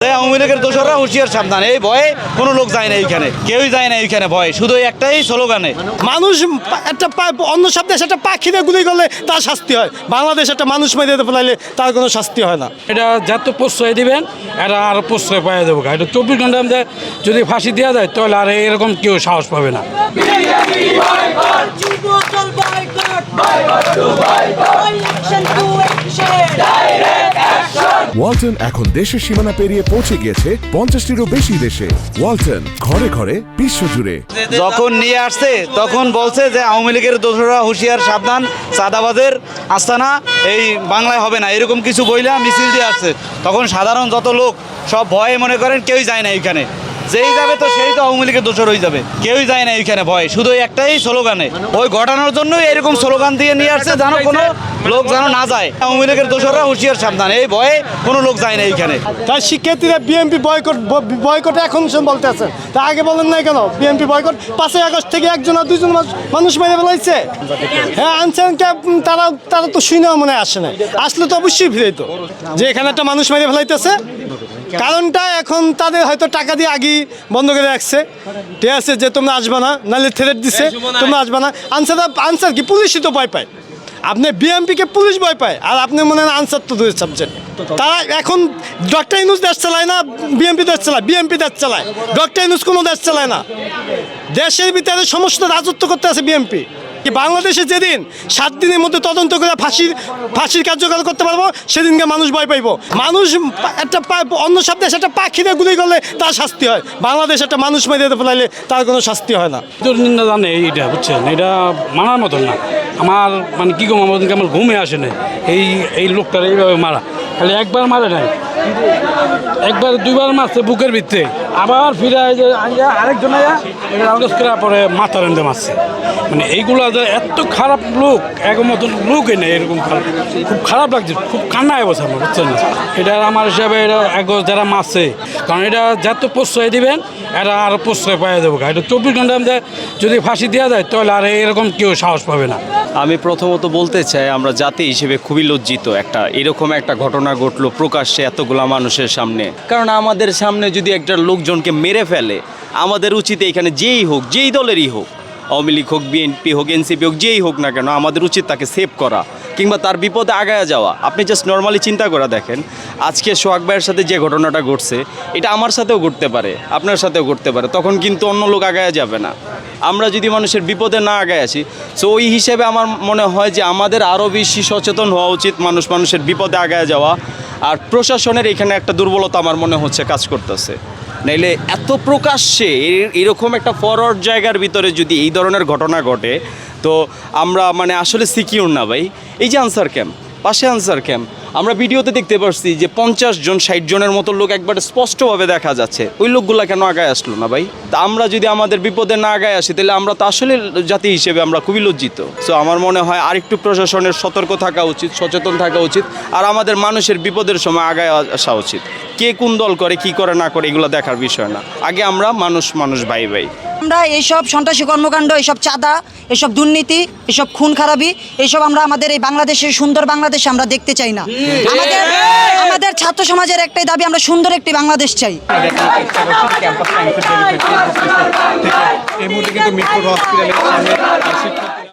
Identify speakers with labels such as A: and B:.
A: আওয়ামী লীগের দোসররা হুঁশিয়ার সাবধান এই ভয়ে কোনো লোক যায় না এইখানে কেউই যায় না এইখানে ভয় শুধু একটাই স্লোগানে
B: মানুষ একটা পা- অন্য সব দেশে একটা পাখিরে গুলি করলে তার শাস্তি হয় বাংলাদেশ একটা মানুষ মেরে ফেলাইলে তার কোনো শাস্তি হয় না
C: এটা যত প্রশ্রয় দিবেন এটা আরও প্রশ্রয় পাইয়ে দেবো এটা চব্বিশ ঘণ্টার মধ্যে যদি ফাঁসি দেওয়া যায় তাহলে আর এরকম কেউ সাহস পাবে না
D: ওয়ালটন এখন দেশের সীমানা পেরিয়ে পৌঁছে গিয়েছে পঞ্চাশটিরও বেশি দেশে। ওয়ালটন, ঘরে ঘরে বিশ্ব বিশ্বজুড়ে
A: যখন নিয়ে আসছে, তখন বলছে যে আওয়ামী লীগের দোসররা হুঁশিয়ার, সাবধান, চাঁদাবাজের আস্তানা, এই বাংলায় হবে না। এরকম কিছু বইলা মিছিল দিয়ে আসছে। তখন সাধারণ যত লোক, সব ভয়ে মনে করেন কেউই যায় না এইখানে। যেই যাবে তো সেই তো আওয়ামী লীগের দোষর হয়ে যাবে। কেউই যায় না এইখানে ভয়। শুধু একটাই স্লোগানে। ওই ঘটানোর জন্যই এরকম স্লোগান দিয়ে নিয়ে আসছে, যেন কোনো লোক যেন না যায়। আওয়ামী লীগের দোসররা হুঁশিয়ার সাবধান। এই ভয়ে কোনো লোক যায় না এইখানে।
B: তাই শিক্ষার্থীরা বিএমপি বয়কট বয়কট এখন সে বলতে আছেন তা আগে বলেন নাই কেন? বিএমপি বয়কট পাঁচই আগস্ট থেকে একজন আর দুইজন মানুষ- মানুষ মেরে ফেলাইছে। হ্যাঁ আনছেন তারা তারা তো শুনেও মনে হয় আসে না আসলে তো অবশ্যই ফিরে তো যে এখানে একটা মানুষ মেরে ফেলাইতেছে। কারণটা এখন তাদের হয়তো টাকা দিয়ে আগেই বন্ধ করে রাখছে। ঠিক আছে যে তোমরা আসবে না নাহলে থ্রেট দিছে। তোমরা আসবে না। আনসার আনসার কি? পুলিশই তো ভয় পায়। আপনি বিএমপিকে পুলিশ ভয় পায়, আর আপনি মনে হয় আনসার তো দুই সাবজেক্ট তারা এখন ডক্টর ইনুস দেশ চালায় না বিএমপি দেশ চালায় বিএমপি দেশ চালায়। ডক্টর ইনুস কোনো দেশ চালায় না। দেশের ভিতরে সমস্ত রাজত্ব করতে আছে বিএমপি কি বাংলাদেশে যেদিন সাত দিনের মধ্যে তদন্ত করে ফাঁসির ফাঁসির কার্যকর করতে পারব, সেদিনকে মানুষ ভয় পাইবো। মানুষ একটা অন্য সব দেশে একটা পাখিরে গুলি করলে তার শাস্তি হয়। বাংলাদেশ একটা মানুষ মেরে ফেলাইলে তার কোনো শাস্তি হয় না।
C: নিন্দা জানে এইটা, বুঝছেন? এটা মানার মতন না। আমার মানে কী আমার আমার ঘুমে আসে না এই এই লোকটার এইভাবে মারা। খালি একবার মারে নাই। একবার দুইবার মারছে বুকের ভিত্তে আবার ফিরে যে আরেকজন আইয়া করে পরে মাথা রেন্দে মারছে। মানে এইগুলো যে এত খারাপ লোক এক মতন লোকই নেই এরকম খারাপ। খুব খারাপ লাগছে, খুব কান্নায় বসে আমার, বুঝছেন এটা আমার হিসাবে এটা এক যারা মারছে, কারণ এটা যত প্রশ্রয় দিবেন এটা আরও প্রশ্রয় পাইয়ে দেবো এটা চব্বিশ ঘণ্টার মধ্যে যদি ফাঁসি দেওয়া যায়, তাহলে আর এরকম কেউ সাহস পাবে না।
E: আমি প্রথমত বলতে চাই, আমরা জাতি হিসেবে খুবই লজ্জিত একটা, এরকম একটা ঘটনা ঘটলো প্রকাশ্যে এতগুলা মানুষের সামনে। কারণ আমাদের সামনে যদি একটা লোকজনকে মেরে ফেলে, আমাদের উচিত এখানে যেই হোক, যেই দলেরই হোক আওয়ামী লীগ হোক, বিএনপি হোক, এনসিপি হোক, যেই হোক না কেন, আমাদের উচিত তাকে সেভ করা কিংবা তার বিপদে আগায় যাওয়া। আপনি জাস্ট নর্মালি চিন্তা করে দেখেন, আজকে সোহাগ ভাইয়ের সাথে যে ঘটনাটা ঘটছে, এটা আমার সাথেও ঘটতে পারে, আপনার সাথেও ঘটতে পারে, তখন কিন্তু অন্য লোক আগায় যাবে না। আমরা যদি মানুষের বিপদে না আগায় আসি সো ওই হিসেবে আমার মনে হয় যে আমাদের আরও বেশি সচেতন হওয়া উচিত মানুষ, মানুষের বিপদে আগায় যাওয়া। আর প্রশাসনের এখানে একটা দুর্বলতা আমার মনে হচ্ছে কাজ করতেছে। নাইলে এত প্রকাশ্যে এরকম একটা ফরওয়ার্ড জায়গার ভিতরে যদি এই ধরনের ঘটনা ঘটে, তো আমরা মানে আসলে সিকিউর না ভাই। এই যে আনসার ক্যাম্প পাশে আনসার ক্যাম্প আমরা ভিডিওতে দেখতে পারছি যে পঞ্চাশ জন, ষাট জনের মতো লোক একবারে স্পষ্টভাবে দেখা যাচ্ছে। ওই লোকগুলো কেন আগায় আসলো না ভাই? তা আমরা যদি আমাদের বিপদে না আগায় আসি, তাহলে আমরা তো আসলে জাতি হিসেবে আমরা খুবই লজ্জিত। সো আমার মনে হয় আরেকটু প্রশাসনের সতর্ক থাকা উচিত, সচেতন থাকা উচিত, আর আমাদের মানুষের বিপদের সময় আগায় আসা উচিত। কে কোন দল করে কি করে না করে এগুলো দেখার বিষয় না। আগে আমরা মানুষ মানুষ ভাই ভাই।
F: আমরা এইসব সন্ত্রাসী কর্মকাণ্ড এইসব চাঁদা এসব দুর্নীতি এসব খুন খারাপি এইসব আমরা আমাদের এই বাংলাদেশের সুন্দর বাংলাদেশ আমরা দেখতে চাই না। আমাদের আমাদের ছাত্র সমাজের একটাই দাবি আমরা সুন্দর একটি বাংলাদেশ চাই।
G: এই মুহূর্তে কিন্তু মিরপুর হসপিটালের সামনে শিক্ষক